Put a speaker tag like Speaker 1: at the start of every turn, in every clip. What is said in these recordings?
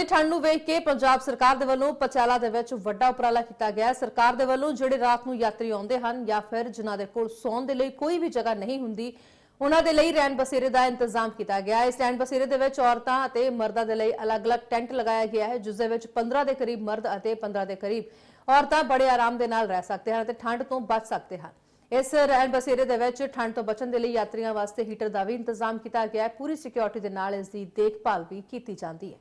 Speaker 1: ਵੱਧਦੀ ਠੰਡ ਨੂੰ ਵੇਖ ਕੇ ਪੰਜਾਬ ਸਰਕਾਰ ਦੇ ਵੱਲੋਂ ਪਚਾਲਾ ਦੇ ਵਿੱਚ ਵੱਡਾ ਉਪਰਾਲਾ ਕੀਤਾ ਗਿਆ ਹੈ। ਸਰਕਾਰ ਦੇ ਵੱਲੋਂ ਜਿਹੜੇ ਰਾਤ ਨੂੰ ਯਾਤਰੀ ਆਉਂਦੇ ਹਨ ਜਾਂ ਫਿਰ ਜਿਨ੍ਹਾਂ ਦੇ ਕੋਲ ਸੌਣ ਦੇ ਲਈ ਕੋਈ ਵੀ ਜਗ੍ਹਾ ਨਹੀਂ ਹੁੰਦੀ, ਉਹਨਾਂ ਦੇ ਲਈ ਰਹਿਣ ਬਸੇਰੇ ਦਾ ਇੰਤਜ਼ਾਮ ਕੀਤਾ ਗਿਆ ਹੈ। ਇਸ ਰਹਿਣ ਬਸੇਰੇ ਦੇ ਵਿੱਚ ਔਰਤਾਂ ਅਤੇ ਮਰਦਾਂ ਦੇ ਲਈ ਅਲੱਗ-ਅਲੱਗ ਟੈਂਟ ਲਗਾਇਆ ਗਿਆ ਹੈ, ਜਿਸ ਦੇ ਵਿੱਚ 15 ਦੇ ਕਰੀਬ ਮਰਦ ਅਤੇ 15 ਦੇ ਕਰੀਬ ਔਰਤਾਂ ਬੜੇ ਆਰਾਮ ਦੇ ਨਾਲ ਰਹਿ ਸਕਦੇ ਹਨ ਅਤੇ ਠੰਡ ਤੋਂ ਬਚ ਸਕਦੇ ਹਨ। ਇਸ ਰਹਿਣ ਬਸੇਰੇ ਦੇ ਵਿੱਚ ਠੰਡ ਤੋਂ ਬਚਣ ਦੇ ਲਈ ਯਾਤਰੀਆਂ ਵਾਸਤੇ ਹੀਟਰ ਦਾ ਵੀ ਇੰਤਜ਼ਾਮ ਕੀਤਾ ਗਿਆ ਹੈ। ਪੂਰੀ ਸਿਕਿਉਰਿਟੀ ਦੇ ਨਾਲ ਇਸ ਦੀ ਦੇਖਭਾਲ ਵੀ ਕੀਤੀ ਜਾਂਦੀ ਹੈ।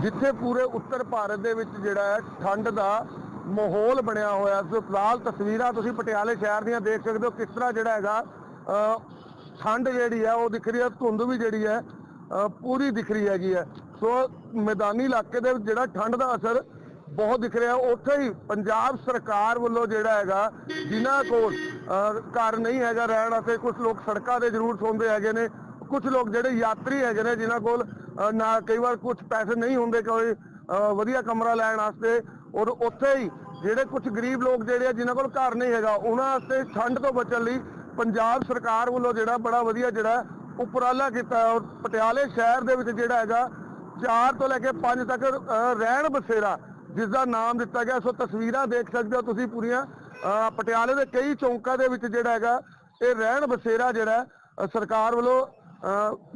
Speaker 2: ਜਿੱਥੇ ਪੂਰੇ ਉੱਤਰ ਭਾਰਤ ਦੇ ਵਿੱਚ ਜਿਹੜਾ ਹੈ ਠੰਡ ਦਾ ਮਾਹੌਲ ਬਣਿਆ ਹੋਇਆ ਸੋ ਫਿਲਹਾਲ ਤਸਵੀਰਾਂ ਤੁਸੀਂ ਪਟਿਆਲੇ ਸ਼ਹਿਰ ਦੀਆਂ ਦੇਖ ਸਕਦੇ ਹੋ ਕਿਸ ਤਰ੍ਹਾਂ ਜਿਹੜਾ ਹੈਗਾ ਠੰਡ ਜਿਹੜੀ ਹੈ ਉਹ ਦਿਖ ਰਹੀ ਹੈ, ਧੁੰਦ ਵੀ ਜਿਹੜੀ ਹੈ ਪੂਰੀ ਦਿਖ ਰਹੀ ਹੈਗੀ ਹੈ। ਸੋ ਮੈਦਾਨੀ ਇਲਾਕੇ ਦੇ ਜਿਹੜਾ ਠੰਡ ਦਾ ਅਸਰ ਬਹੁਤ ਦਿਖ ਰਿਹਾ। ਉੱਥੇ ਹੀ ਪੰਜਾਬ ਸਰਕਾਰ ਵੱਲੋਂ ਜਿਹੜਾ ਹੈਗਾ, ਜਿਨ੍ਹਾਂ ਕੋਲ ਘਰ ਨਹੀਂ ਹੈਗਾ ਰਹਿਣ ਵਾਸਤੇ ਕੁਝ ਲੋਕ ਸੜਕਾਂ ਤੇ ਜ਼ਰੂਰ ਸੌਂਦੇ ਹੈਗੇ ਨੇ। ਕੁਝ ਲੋਕ ਜਿਹੜੇ ਯਾਤਰੀ ਹੈਗੇ ਨੇ, ਜਿਨ੍ਹਾਂ ਕੋਲ ਨਾ ਕਈ ਵਾਰ ਕੁਝ ਪੈਸੇ ਨਹੀਂ ਹੁੰਦੇ ਕੋਈ ਵਧੀਆ ਕਮਰਾ ਲੈਣ ਵਾਸਤੇ, ਔਰ ਉੱਥੇ ਹੀ ਜਿਹੜੇ ਕੁਝ ਗਰੀਬ ਲੋਕ ਜਿਹੜੇ ਆ, ਜਿਨ੍ਹਾਂ ਕੋਲ ਘਰ ਨਹੀਂ ਹੈਗਾ, ਉਹਨਾਂ ਵਾਸਤੇ ਠੰਡ ਤੋਂ ਬਚਣ ਲਈ ਪੰਜਾਬ ਸਰਕਾਰ ਵੱਲੋਂ ਜਿਹੜਾ ਬੜਾ ਵਧੀਆ ਜਿਹੜਾ ਉਪਰਾਲਾ ਕੀਤਾ ਔਰ ਪਟਿਆਲੇ ਸ਼ਹਿਰ ਦੇ ਵਿੱਚ ਜਿਹੜਾ ਹੈਗਾ 4 ਤੋਂ ਲੈ ਕੇ 5 ਤੱਕ ਰਹਿਣ ਬਸੇਰਾ ਜਿਸ ਦਾ ਨਾਮ ਦਿੱਤਾ ਗਿਆ, ਸੋ ਤਸਵੀਰਾਂ ਦੇਖ ਸਕਦੇ ਹੋ ਤੁਸੀਂ ਪੂਰੀਆਂ। ਪਟਿਆਲੇ ਦੇ ਕਈ ਚੌਂਕਾਂ ਦੇ ਵਿੱਚ ਜਿਹੜਾ ਹੈਗਾ, ਇਹ ਰਹਿਣ ਬਸੇਰਾ ਜਿਹੜਾ ਸਰਕਾਰ ਵੱਲੋਂ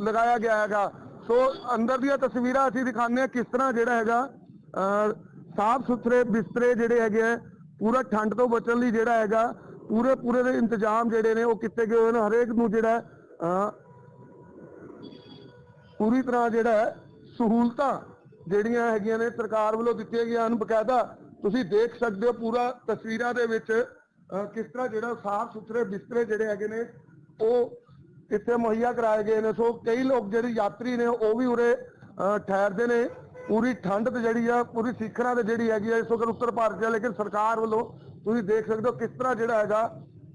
Speaker 2: ਲਗਾਇਆ ਗਿਆ ਹੈਗਾ। ਸੋ ਅੰਦਰ ਦੀਆਂ ਤਸਵੀਰਾਂ ਅਸੀਂ ਦਿਖਾਉਂਦੇ ਹਾਂ ਕਿਸ ਤਰ੍ਹਾਂ ਜਿਹੜਾ ਹੈਗਾ ਸਾਫ਼ ਸੁਥਰੇ ਬਿਸਤਰੇ ਜਿਹੜੇ ਹੈਗੇ ਆ ਪੂਰਾ ਠੰਡ ਤੋਂ ਬਚਣ ਲਈ ਜਿਹੜਾ ਹੈਗਾ ਪੂਰੇ ਪੂਰੇ ਦੇ ਇੰਤਜ਼ਾਮ ਜਿਹੜੇ ਨੇ ਉਹ ਕੀਤੇ ਗਏ ਹੋਏ ਨੇ। ਹਰੇਕ ਨੂੰ ਜਿਹੜਾ ਅਹ, ਪੂਰੀ ਤਰ੍ਹਾਂ ਜਿਹੜਾ ਹੈ ਸਹੂਲਤਾਂ ਜਿਹੜੀਆਂ ਹੈਗੀਆਂ ਨੇ ਸਰਕਾਰ ਵੱਲੋਂ ਦਿੱਤੀਆਂ ਗਈਆਂ ਹਨ। ਬਕਾਇਦਾ ਤੁਸੀਂ ਦੇਖ ਸਕਦੇ ਹੋ ਪੂਰਾ ਤਸਵੀਰਾਂ ਦੇ ਵਿੱਚ ਅਹ, ਕਿਸ ਤਰ੍ਹਾਂ ਜਿਹੜਾ ਸਾਫ਼ ਸੁਥਰੇ ਬਿਸਤਰੇ ਜਿਹੜੇ ਹੈਗੇ ਨੇ ਉਹ ਇੱਥੇ ਮੁਹੱਈਆ ਕਰਾਏ ਗਏ ਨੇ। ਸੋ ਕਈ ਲੋਕ ਜਿਹੜੇ ਯਾਤਰੀ ਨੇ, ਉਹ ਵੀ ਉਰੇ ਠਹਿਰਦੇ ਨੇ। ਪੂਰੀ ਠੰਡ ਤੇ ਜਿਹੜੀ ਆ, ਪੂਰੀ ਸਿੱਖਰਾਂ ਤੇ ਜਿਹੜੀ ਹੈਗੀ ਆ, ਇਸ ਵਕਤ ਉੱਤਰ ਭਾਰਤ ਦੇ ਲੇਕਿਨ ਸਰਕਾਰ ਵੱਲੋਂ ਤੁਸੀਂ ਦੇਖ ਸਕਦੇ ਹੋ ਕਿਸ ਤਰ੍ਹਾਂ ਜਿਹੜਾ ਹੈਗਾ,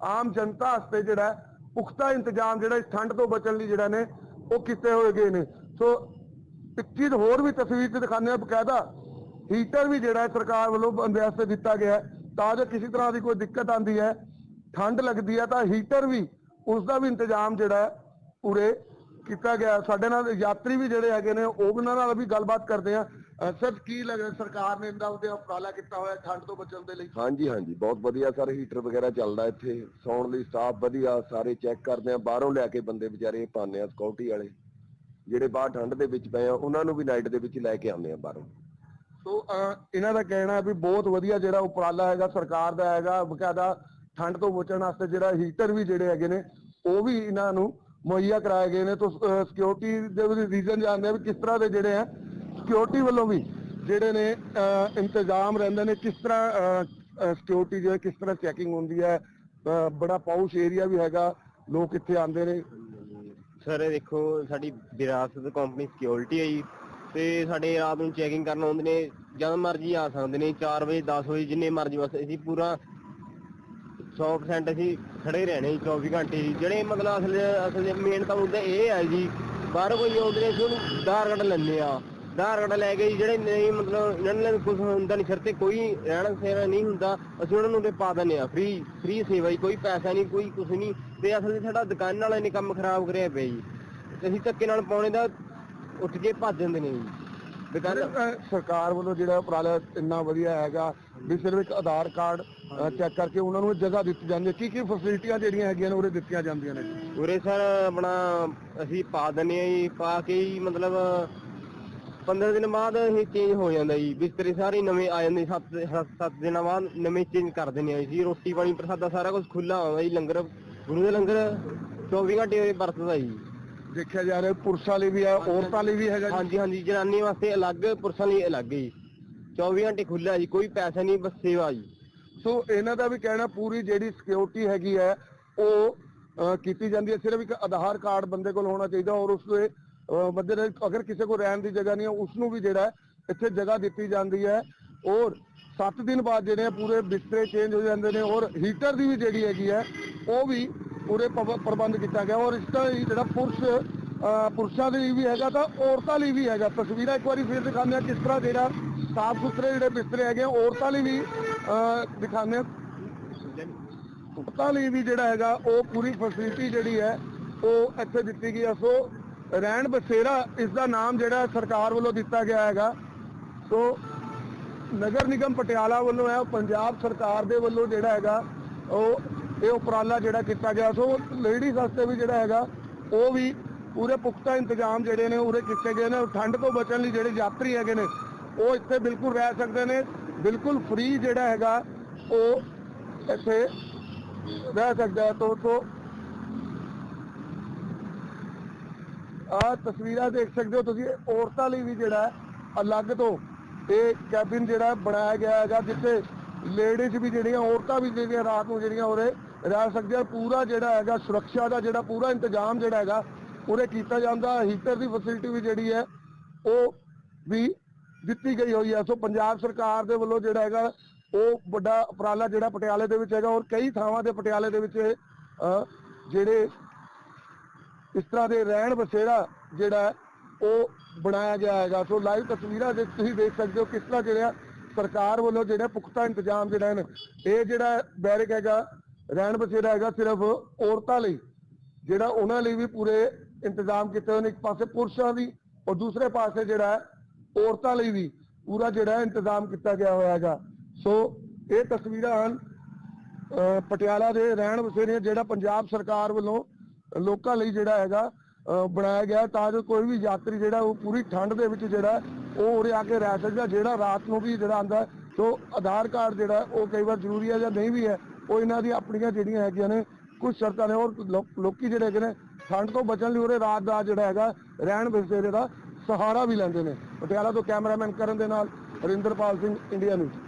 Speaker 2: ਆਮ ਜਨਤਾ ਵਾਸਤੇ ਜਿਹੜਾ ਪੁਖਤਾ ਇੰਤਜ਼ਾਮ ਜਿਹੜਾ ਇਸ ਠੰਡ ਤੋਂ ਬਚਣ ਲਈ ਜਿਹੜਾ ਨੇ, ਉਹ ਕੀਤੇ ਹੋਏ ਗਏ ਨੇ। ਸੋ ਇੱਕ ਚੀਜ਼ ਹੋਰ ਵੀ ਤਸਵੀਰ 'ਚ ਦਿਖਾਉਂਦੇ ਆ ਬਕਾਇਦਾ ਹੀਟਰ ਵੀ ਜਿਹੜਾ ਸਰਕਾਰ ਵੱਲੋਂ ਬੰਦੇ ਵਾਸਤੇ ਦਿੱਤਾ ਗਿਆ ਹੈ। ਤਾਂ ਜੋ ਕਿਸੇ ਤਰ੍ਹਾਂ ਦੀ ਕੋਈ ਦਿੱਕਤ ਆਂਦੀ ਹੈ, ਠੰਡ ਲੱਗਦੀ ਹੈ, ਤਾਂ ਹੀਟਰ ਵੀ ਉਸ ਦਾ ਵੀ ਇੰਤਜ਼ਾਮ ਜਿਹੜਾ ਪੂਰੇ ਕੀਤਾ ਗਿਆ। ਸਾਡੇ ਨਾਲ ਯਾਤਰੀ ਵੀ ਜਿਹੜੇ ਹੈਗੇ ਨੇ ਉਹ ਉਹਨਾਂ ਨਾਲ ਵੀ ਗੱਲਬਾਤ ਕਰਦੇ ਆ ਸਰ ਕੀ ਲੱਗ ਸਰਕਾਰ ਨੇ ਇਹਦਾ ਉਹਦੇ ਉਪਰਾਲਾ ਕੀਤਾ ਹੋਇਆ ਠੰਡ ਤੋਂ ਬਚਣ ਦੇ ਲਈ?
Speaker 3: ਹਾਂਜੀ ਹਾਂਜੀ। ਬਹੁਤ ਵਧੀਆ ਸਰ ਹੀਟਰ ਵਗੈਰਾ ਚੱਲਦਾ ਇੱਥੇ। ਸੌਣ ਲਈ ਸਟਾਫ ਵਧੀਆ ਸਾਰੇ ਚੈੱਕ ਕਰਦੇ ਆ ਬਾਹਰੋਂ ਲਿਆ ਕੇ ਬੰਦੇ ਵਿਚਾਰੇ ਪਾਉਂਦੇ ਆ ਸਿਕਿਉਰਿਟੀ ਵਾਲੇ। ਜਿਹੜੇ ਬਾਹਰ ਠੰਡ ਦੇ ਵਿੱਚ ਪਏ ਆ ਉਹਨਾਂ ਨੂੰ ਵੀ ਨਾਈਟ ਦੇ ਵਿੱਚ ਲੈ ਕੇ ਆਉਂਦੇ ਆ ਬਾਹਰੋਂ।
Speaker 2: ਸੋ ਇਹਨਾਂ ਦਾ ਕਹਿਣਾ ਹੈ ਵੀ ਬਹੁਤ ਵਧੀਆ ਜਿਹੜਾ ਉਪਰਾਲਾ ਹੈਗਾ ਸਰਕਾਰ ਦਾ ਹੈਗਾ ਬਕਾਇਦਾ ਠੰਡ ਤੋਂ ਬਚਣ ਵਾਸਤੇ ਜਿਹੜਾ ਹੀਟਰ ਵੀ ਜਿਹੜੇ ਹੈਗੇ ਨੇ, ਉਹ ਵੀ ਇਹਨਾਂ ਨੂੰ ਮੁਹੱਈਆ ਕਰਾਏ ਗਏ ਨੇ। ਤੋਂ ਸਿਕਿਉਰਿਟੀ ਦੇ ਵੀ ਰੀਜ਼ਨ ਜਾਣਦੇ ਆ ਵੀ ਕਿਸ ਤਰ੍ਹਾਂ ਦੇ ਜਿਹੜੇ ਆ ਸਿਕਿਉਰਿਟੀ ਵੱਲੋਂ ਵੀ ਜਿਹੜੇ ਨੇ ਇੰਤਜ਼ਾਮ ਰਹਿੰਦੇ ਨੇ, ਕਿਸ ਤਰ੍ਹਾਂ ਸਿਕਿਉਰਿਟੀ ਜੋ ਕਿਸ ਤਰ੍ਹਾਂ ਚੈਕਿੰਗ ਹੁੰਦੀ ਹੈ ਬੜਾ ਪਾਊਸ਼ ਏਰੀਆ ਵੀ ਹੈਗਾ, ਲੋਕ ਇੱਥੇ ਆਉਂਦੇ ਨੇ।
Speaker 4: ਸਰ, ਇਹ ਦੇਖੋ, ਸਾਡੀ ਵਿਰਾਸਤ ਕੰਪਨੀ ਸਿਕਿਉਰਿਟੀ ਹੈ ਜੀ। ਤੇ ਸਾਡੇ ਰਾਤ ਨੂੰ ਚੈਕਿੰਗ ਕਰਨ ਆਉਂਦੇ ਨੇ, ਜਦ ਮਰਜ਼ੀ ਆ ਸਕਦੇ ਨੇ 4 ਵਜੇ 10 ਵਜੇ, ਜਿੰਨੇ ਮਰਜ਼ੀ ਬਸ, ਅਸੀਂ ਪੂਰਾ 100% ਅਸੀਂ ਖੜੇ ਰਹਿਣੇ ਜੀ 24 ਘੰਟੇ ਜੀ। ਜਿਹੜੇ ਮਤਲਬ ਅਸਲ ਅਸਲ ਮੇਨ ਤਾਂ ਮੁੱਦਾ ਇਹ ਹੈ ਜੀ, ਬਾਹਰ ਕੋਈ ਆਉਂਦੇ ਨੇ ਉਹਨੂੰ ਆਧਾਰ ਕਾਰਡ ਲੈਂਦੇ ਆ। ਆਧਾਰ ਕਾਰਡ ਲੈ ਕੇ ਜੀ, ਜਿਹੜੇ ਨਹੀਂ ਮਤਲਬ ਇਹਨਾਂ ਨੂੰ ਕੁਝ ਹੁੰਦਾ ਨਹੀਂ, ਸਿਰ ਤੇ ਕੋਈ ਰਹਿਣਾ ਸਹਿਣਾ ਨਹੀਂ ਹੁੰਦਾ, ਅਸੀਂ ਉਹਨਾਂ ਨੂੰ ਤੇ ਪਾ ਦਿੰਦੇ ਆ। ਫ੍ਰੀ ਫ੍ਰੀ ਸੇਵਾ ਜੀ, ਕੋਈ ਪੈਸਾ ਨਹੀਂ, ਕੋਈ ਕੁਝ ਨਹੀਂ। ਤੇ ਅਸਲ 'ਚ ਸਾਡਾ ਦੁਕਾਨ ਵਾਲਿਆਂ ਨੇ ਕੰਮ ਖਰਾਬ ਕਰਿਆ ਪਿਆ ਜੀ, ਤੇ ਅਸੀਂ ਧੱਕੇ ਨਾਲ ਪਾਉਣੇ ਦਾ ਉੱਠ ਕੇ ਭੱਜ ਜਾਂਦੇ ਨੇ ਜੀ। ਦੁਕਾਨ
Speaker 2: ਅਹ, ਸਰਕਾਰ ਵੱਲੋਂ ਜਿਹੜਾ ਉਪਰਾਲਾ ਇੰਨਾ ਵਧੀਆ ਹੈਗਾ ਵੀ ਸਿਰਫ ਇੱਕ ਆਧਾਰ ਕਾਰਡ ਚੈੱਕ ਕਰਕੇ ਉਹਨਾਂ ਨੂੰ ਜਗ੍ਹਾ ਦਿੱਤੀ ਜਾਂਦੀ ਹੈ। ਕੀ ਕੀ ਫੈਸਿਲਿਟੀਆਂ ਜਿਹੜੀਆਂ ਹੈਗੀਆਂ ਨੇ ਉਹਦੇ ਦਿੱਤੀਆਂ ਜਾਂਦੀਆਂ ਨੇ?
Speaker 4: ਉਰੇ ਸਰ ਆਪਣਾ ਅਸੀਂ ਪਾ ਦਿੰਦੇ ਆ ਜੀ ਪਾ ਕੇ ਹੀ ਮਤਲਬ 15 ਦਿਨ ਬਾਅਦ ਇਹ ਚੇਂਜ ਹੋ ਜਾਂਦਾ ਜੀ। ਬਿਸਤਰੇ ਸਾਰੇ ਨਵੇਂ ਆ ਜਾਂਦੇ 7 7 ਦਿਨਾਂ ਬਾਅਦ ਨਵੇਂ ਚੇਂਜ ਕਰ ਦਿੰਦੇ ਆ ਜੀ। ਰੋਟੀ ਪਾਣੀ ਪ੍ਰਸਾਦਾ ਸਾਰਾ ਕੁਝ ਖੁੱਲਾ ਆਉਂਦਾ ਜੀ ਲੰਗਰ ਗੁਰੂ ਦੇ ਲੰਗਰ 24 ਘੰਟੇ ਵਰਤਦਾ ਜੀ।
Speaker 2: ਦੇਖਿਆ ਜਾ ਰਿਹਾ ਪੁਰਸ਼ਾਂ ਲਈ ਵੀ ਹੈ ਔਰਤਾਂ ਲਈ ਵੀ ਹੈਗਾ ਜੀ।
Speaker 4: ਹਾਂਜੀ ਹਾਂਜੀ ਜਨਾਨੀ ਵਾਸਤੇ ਅਲੱਗ ਪੁਰਸ਼ਾਂ ਲਈ ਅਲੱਗ ਜੀ। 24 ਘੰਟੇ ਖੁੱਲਾ ਜੀ ਕੋਈ ਪੈਸਾ ਨਹੀਂ ਬਸ ਸੇਵਾ ਜੀ।
Speaker 2: ਸੋ ਇਹਨਾਂ ਦਾ ਵੀ ਕਹਿਣਾ ਪੂਰੀ ਜਿਹੜੀ ਸਿਕਿਉਰਿਟੀ ਹੈਗੀ ਹੈ ਉਹ ਅਹ, ਕੀਤੀ ਜਾਂਦੀ ਹੈ। ਸਿਰਫ ਇੱਕ ਆਧਾਰ ਕਾਰਡ ਬੰਦੇ ਕੋਲ ਹੋਣਾ ਚਾਹੀਦਾ ਔਰ ਉਸ ਦੇ ਅਹ, ਬੰਦੇ ਨੇ ਅਗਰ ਕਿਸੇ ਕੋਲ ਰਹਿਣ ਦੀ ਜਗ੍ਹਾ ਨਹੀਂ ਹੈ ਉਸ ਨੂੰ ਵੀ ਜਿਹੜਾ ਹੈ ਇੱਥੇ ਜਗ੍ਹਾ ਦਿੱਤੀ ਜਾਂਦੀ ਹੈ। ਔਰ 7 ਦਿਨ ਬਾਅਦ ਜਿਹੜੇ ਪੂਰੇ ਬਿਸਤਰੇ ਚੇਂਜ ਹੋ ਜਾਂਦੇ ਨੇ ਔਰ ਹੀਟਰ ਦੀ ਵੀ ਜਿਹੜੀ ਹੈਗੀ ਹੈ ਉਹ ਵੀ ਪੂਰੇ ਪਵ- ਪ੍ਰਬੰਧ ਕੀਤਾ ਗਿਆ ਔਰ ਇਸ ਤਰ੍ਹਾਂ ਹੀ ਜਿਹੜਾ ਪੁਰਸ਼ ਅਹ, ਪੁਰਸ਼ਾਂ ਦੇ ਲਈ ਵੀ ਹੈਗਾ ਤਾਂ ਔਰਤਾਂ ਲਈ ਵੀ ਹੈਗਾ। ਤਸਵੀਰਾਂ ਇੱਕ ਵਾਰੀ ਫਿਰ ਦਿਖਾਉਂਦੇ ਆ ਕਿਸ ਤਰ੍ਹਾਂ ਜਿਹੜਾ ਸਾਫ਼ ਸੁਥਰੇ ਜਿਹੜੇ ਬਿਸਤਰੇ ਹੈਗੇ ਆ, ਔਰਤਾਂ ਲਈ ਵੀ ਅਹ, ਦਿਖਾਉਂਦੇ ਆ ਔਰਤਾਂ ਲਈ ਵੀ ਜਿਹੜਾ ਹੈਗਾ ਉਹ ਪੂਰੀ ਫੈਸਿਲਿਟੀ ਜਿਹੜੀ ਹੈ ਉਹ ਇੱਥੇ ਦਿੱਤੀ ਗਈ ਹੈ। ਸੋ ਰਹਿਣ ਬਸੇਰਾ ਇਸ ਦਾ ਨਾਮ ਜਿਹੜਾ ਸਰਕਾਰ ਵੱਲੋਂ ਦਿੱਤਾ ਗਿਆ ਹੈਗਾ। ਸੋ ਨਗਰ ਨਿਗਮ ਪਟਿਆਲਾ ਵੱਲੋਂ ਹੈ ਉਹ ਪੰਜਾਬ ਸਰਕਾਰ ਦੇ ਵੱਲੋਂ ਜਿਹੜਾ ਹੈਗਾ ਉਹ ਇਹ ਉਪਰਾਲਾ ਜਿਹੜਾ ਕੀਤਾ ਗਿਆ, ਸੋ ਲੇਡੀਜ਼ ਵਾਸਤੇ ਵੀ ਜਿਹੜਾ ਹੈਗਾ, ਉਹ ਵੀ ਪੂਰੇ ਪੁਖਤਾ ਇੰਤਜ਼ਾਮ ਜਿਹੜੇ ਨੇ, ਉਰੇ ਕੀਤੇ ਗਏ ਨੇ। ਠੰਡ ਤੋਂ ਬਚਣ ਲਈ ਜਿਹੜੇ ਯਾਤਰੀ ਹੈਗੇ ਨੇ, ਉਹ ਇੱਥੇ ਬਿਲਕੁਲ ਰਹਿ ਸਕਦੇ ਨੇ। ਬਿਲਕੁਲ ਫ੍ਰੀ ਜਿਹੜਾ ਹੈਗਾ, ਉਹ ਇੱਥੇ ਰਹਿ ਸਕਦਾ ਤੋਂ ਤੋਂ ਆ ਤਸਵੀਰਾਂ ਦੇਖ ਸਕਦੇ ਹੋ ਤੁਸੀਂ, ਔਰਤਾਂ ਲਈ ਵੀ ਜਿਹੜਾ ਅਲੱਗ ਤੋਂ ਇਹ ਕੈਬਿਨ ਜਿਹੜਾ ਬਣਾਇਆ ਗਿਆ ਹੈਗਾ, ਜਿੱਥੇ ਲੇਡੀਜ਼ ਵੀ ਜਿਹੜੀਆਂ ਔਰਤਾਂ ਵੀ ਜਿਹੜੀਆਂ ਰਾਤ ਨੂੰ ਜਿਹੜੀਆਂ ਉਰੇ ਰਹਿ ਸਕਦੀਆਂ ਪੂਰਾ ਜਿਹੜਾ ਹੈਗਾ ਸੁਰੱਖਿਆ ਦਾ ਜਿਹੜਾ ਪੂਰਾ ਇੰਤਜ਼ਾਮ ਜਿਹੜਾ ਹੈਗਾ ਉਰੇ ਕੀਤਾ ਜਾਂਦਾ। ਹੀਟਰ ਦੀ ਫੈਸਿਲਿਟੀ ਵੀ ਜਿਹੜੀ ਹੈ ਉਹ ਵੀ ਦਿੱਤੀ ਗਈ ਹੋਈ ਹੈ। ਸੋ ਪੰਜਾਬ ਸਰਕਾਰ ਦੇ ਵੱਲੋਂ ਜਿਹੜਾ ਹੈਗਾ ਉਹ ਵੱਡਾ ਉਪਰਾਲਾ ਜਿਹੜਾ ਪਟਿਆਲੇ ਦੇ ਵਿੱਚ ਹੈਗਾ ਔਰ ਕਈ ਥਾਵਾਂ ਦੇ ਪਟਿਆਲੇ ਦੇ ਵਿੱਚ ਅਹ, ਜਿਹੜੇ ਇਸ ਤਰ੍ਹਾਂ ਦੇ ਰਹਿਣ ਬਸੇਰਾ ਜਿਹੜਾ ਉਹ ਬਣਾਇਆ ਗਿਆ ਹੈਗਾ। ਸੋ ਲਾਈਵ ਤਸਵੀਰਾਂ ਦੇ ਤੁਸੀਂ ਦੇਖ ਸਕਦੇ ਹੋ ਕਿਸ ਤਰ੍ਹਾਂ ਜਿਹੜਾ ਸਰਕਾਰ ਵੱਲੋਂ ਜਿਹੜਾ ਪੁਖਤਾ ਇੰਤਜ਼ਾਮ ਜਿਹੜਾ ਨੇ ਇਹ ਜਿਹੜਾ ਬੈਰਕ ਹੈਗਾ, ਰਹਿਣ ਬਸੇਰਾ ਹੈਗਾ ਸਿਰਫ ਔਰਤਾਂ ਲਈ, ਜਿਹੜਾ ਉਹਨਾਂ ਲਈ ਵੀ ਪੂਰੇ ਇੰਤਜ਼ਾਮ ਕੀਤੇ ਹੋਏ ਨੇ, ਇੱਕ ਪਾਸੇ ਪੁਰਸ਼ਾਂ ਦੀ ਔਰ ਦੂਸਰੇ ਪਾਸੇ ਜਿਹੜਾ ਹੈ ਔਰਤਾਂ ਲਈ ਵੀ ਪੂਰਾ ਜਿਹੜਾ ਇੰਤਜ਼ਾਮ ਕੀਤਾ ਗਿਆ ਹੋਇਆ ਹੈਗਾ। ਸੋ ਇਹ ਤਸਵੀਰਾਂ ਹਨ ਪਟਿਆਲਾ ਦੇ ਰਹਿਣ ਬਸੇਰੇ ਜਿਹੜਾ ਪੰਜਾਬ ਸਰਕਾਰ ਵੱਲੋਂ ਲੋਕਾਂ ਲਈ ਜਿਹੜਾ ਹੈਗਾ ਬਣਾਇਆ ਗਿਆ ਤਾਂ ਜੋ ਕੋਈ ਵੀ ਯਾਤਰੀ ਜਿਹੜਾ ਉਹ ਪੂਰੀ ਠੰਡ ਦੇ ਵਿੱਚ ਜਿਹੜਾ ਉਹ ਉਰੇ ਆ ਕੇ ਰਹਿ ਸਕਦਾ, ਜਿਹੜਾ ਰਾਤ ਨੂੰ ਵੀ ਜਿਹੜਾ ਆਂਦਾ ਸੋ ਆਧਾਰ ਕਾਰਡ ਜਿਹੜਾ ਉਹ ਕਈ ਵਾਰ ਜ਼ਰੂਰੀ ਹੈ ਜਾਂ ਨਹੀਂ ਵੀ ਹੈ, ਉਹ ਇਹਨਾਂ ਦੀ ਆਪਣੀਆਂ ਜਿਹੜੀਆਂ ਹੈਗੀਆਂ ਨੇ ਕੁਝ ਸ਼ਰਤਾਂ ਨੇ ਔਰ ਲੋ- ਲੋਕੀ ਜਿਹੜੇ ਹੈਗੇ ਨੇ, ਠੰਡ ਤੋਂ ਬਚਣ ਲਈ ਉਰੇ ਰਾਤ ਦਾ ਜਿਹੜਾ ਹੈਗਾ, ਰਹਿਣ ਬਸੇਰੇ ਦਾ ਸਹਾਰਾ ਵੀ ਲੈਂਦੇ ਨੇ। ਪਟਿਆਲਾ ਤੋਂ ਕੈਮਰਾਮੈਨ ਕਰਨ ਦੇ ਨਾਲ ਹਰਿੰਦਰਪਾਲ ਸਿੰਘ, ਇੰਡੀਆ ਨਿਊਜ਼।